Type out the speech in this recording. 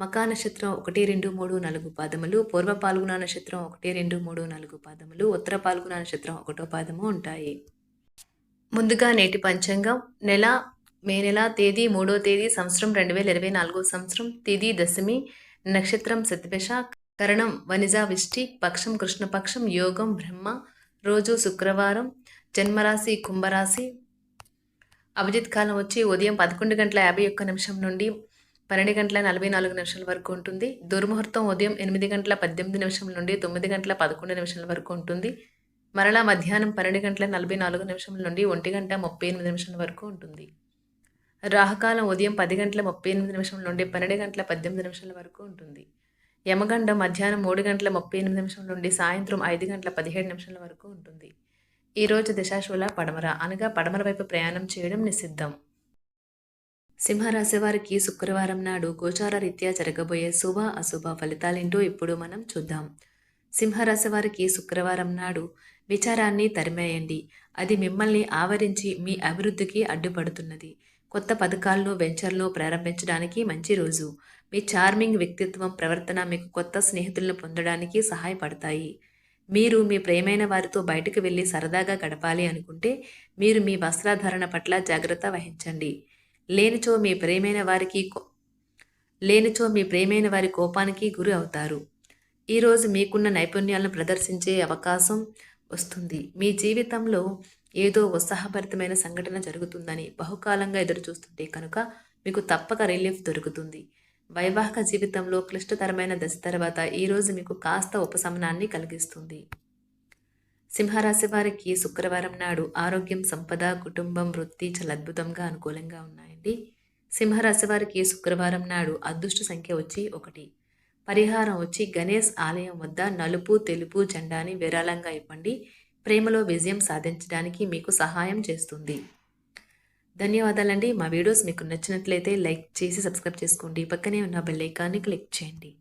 మకా నక్షత్రం ఒకటి రెండు మూడు నాలుగు పాదములు పూర్వ పాల్గొన నక్షత్రం ఒకటి రెండు మూడు నాలుగు పాదములు ఉత్తర పాల్గొన నక్షత్రం ఒకటో పాదము ఉంటాయి. ముందుగా నేటి పంచాంగం. నెల మే నెల తేదీ మూడో తేదీ సంవత్సరం రెండు వేల ఇరవై నాలుగో సంవత్సరం తేదీ దశమి నక్షత్రం సతిభష కరణం వనిజ విష్టి పక్షం కృష్ణపక్షం యోగం బ్రహ్మ రోజు శుక్రవారం జన్మరాశి కుంభరాశి అభిజిత్ కాలం వచ్చి ఉదయం పదకొండు గంటల యాభై ఒక్క నిమిషం నుండి పన్నెండు గంటల నలభై నాలుగు నిమిషాల వరకు ఉంటుంది. దుర్ముహూర్తం ఉదయం ఎనిమిది గంటల పద్దెనిమిది నిమిషం నుండి తొమ్మిది గంటల పదకొండు నిమిషాల వరకు ఉంటుంది. మరలా మధ్యాహ్నం పన్నెండు గంటల నలభై నాలుగు నిమిషం నుండి ఒంటి గంట ముప్పై ఎనిమిది నిమిషాల వరకు ఉంటుంది. రాహకాలం ఉదయం పది గంటల ముప్పై ఎనిమిది నిమిషం నుండి పన్నెండు గంటల పద్దెనిమిది నిమిషాల వరకు ఉంటుంది. యమగండం మధ్యాహ్నం మూడు గంటల ముప్పై ఎనిమిది నిమిషం నుండి సాయంత్రం ఐదు గంటల పదిహేడు నిమిషాల వరకు ఉంటుంది. ఈరోజు దిశాశూల పడమర అనగా పడమర వైపు ప్రయాణం చేయడం నిషిద్ధం. సింహరాశి వారికి శుక్రవారం నాడు గోచార రీత్యా జరగబోయే శుభ అశుభ ఫలితాలేంటో ఇప్పుడు మనం చూద్దాం. సింహరాశి వారికి శుక్రవారం నాడు విచారాన్ని తరిమేయండి. అది మిమ్మల్ని ఆవరించి మీ అభివృద్ధికి అడ్డుపడుతున్నది. కొత్త పథకాలను వెంచర్లను ప్రారంభించడానికి మంచి రోజు. మీ చార్మింగ్ వ్యక్తిత్వం ప్రవర్తన మీకు కొత్త స్నేహితులను పొందడానికి సహాయపడతాయి. మీరు మీ ప్రేమైన వారితో బయటకు వెళ్ళి సరదాగా గడపాలి అనుకుంటే మీరు మీ వస్త్రధారణ పట్ల జాగ్రత్త వహించండి. లేనిచో మీ ప్రేమైన వారికి లేనిచో మీ ప్రేమైన వారి కోపానికి గురి అవుతారు. ఈరోజు మీకున్న నైపుణ్యాలను ప్రదర్శించే అవకాశం వస్తుంది. మీ జీవితంలో ఏదో ఉత్సాహభరితమైన సంఘటన జరుగుతుందని బహుకాలంగా ఎదురు చూస్తుంటే కనుక మీకు తప్పక రిలీఫ్ దొరుకుతుంది. వైవాహిక జీవితంలో క్లిష్టతరమైన దశ తర్వాత ఈరోజు మీకు కాస్త ఉపశమనాన్ని కలిగిస్తుంది. సింహరాశి వారికి శుక్రవారం నాడు ఆరోగ్యం సంపద కుటుంబం వృత్తి చాలా అద్భుతంగా అనుకూలంగా ఉన్నాయండి. సింహరాశి వారికి శుక్రవారం నాడు అదృష్ట సంఖ్య వచ్చి ఒకటి. పరిహారం వచ్చి గణేష్ ఆలయం వద్ద నలుపు తెలుపు జెండాని విరాళంగా ఇవ్వండి. ప్రేమలో విజయం సాధించడానికి మీకు సహాయం చేస్తుంది. ధన్యవాదాలండి. మా వీడియోస్ మీకు నచ్చినట్లయితే లైక్ చేసి సబ్స్క్రైబ్ చేసుకోండి. పక్కనే ఉన్న బెల్ ఐకాన్ని క్లిక్ చేయండి.